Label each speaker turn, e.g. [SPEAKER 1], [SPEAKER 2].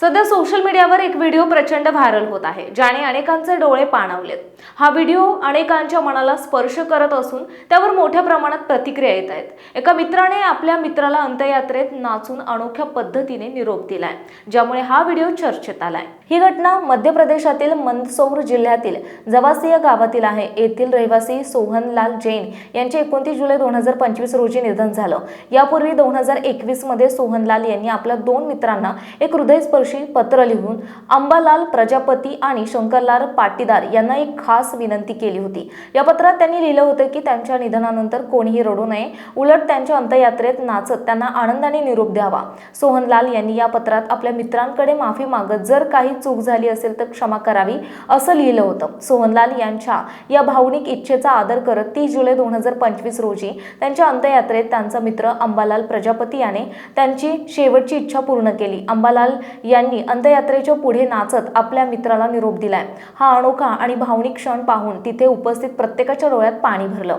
[SPEAKER 1] सध्या सोशल मीडियावर एक व्हिडिओ प्रचंड व्हायरल होत आहे ज्याने अनेकांचे डोळे पाणावलेत. हा व्हिडिओ अनेकांच्या मनाला स्पर्श करत असून त्यावर मोठ्या प्रमाणात प्रतिक्रिया येत आहेत. एका मित्राने आपल्या मित्राला अंत्ययात्रेत नाचून अनोख्या पद्धतीने निरोप दिलाय ज्यामुळे हा व्हिडिओ चर्चेत आलाय. ही घटना मध्य प्रदेशातील मंदसौर जिल्ह्यातील जवासी गावातील आहे. येथील रहिवासी सोहनलाल जैन यांचे एकोणतीस जुलै दोन हजार पंचवीस रोजी निधन झालं. यापूर्वी दोन हजार एकवीसमध्ये सोहनलाल यांनी आपल्या दोन मित्रांना एक जोशी पत्र लिहून अंबालाल प्रजापती आणि शंकरलाल पाटीदार यांना एक खास विनंती केली होती. या पत्रात त्यांनी लिहिलं होतं की त्यांच्या निधनानंतर कोणीही रडू नये. उलट त्यांच्या अंत्ययात्रेत नाचत त्यांना आनंदाने निरोप द्यावा. सोहनलाल यांनी या पत्रात आपल्या मित्रांकडे माफी मागत जर काही चूक झाली असेल तर क्षमा करावी असं लिहिलं होतं. सोहनलाल यांच्या या भावनिक इच्छेचा आदर करत तीस जुलै दोन हजार पंचवीस रोजी त्यांच्या अंत्ययात्रेत त्यांचा मित्र अंबालाल प्रजापती याने त्यांची शेवटची इच्छा पूर्ण केली. अंबालाल यांनी अंत्ययात्रेच्या पुढे नाचत आपल्या मित्राला निरोप दिलाय. हा अनोखा आणि भावनिक क्षण पाहून तिथे उपस्थित प्रत्येकाच्या डोळ्यात पाणी भरलं.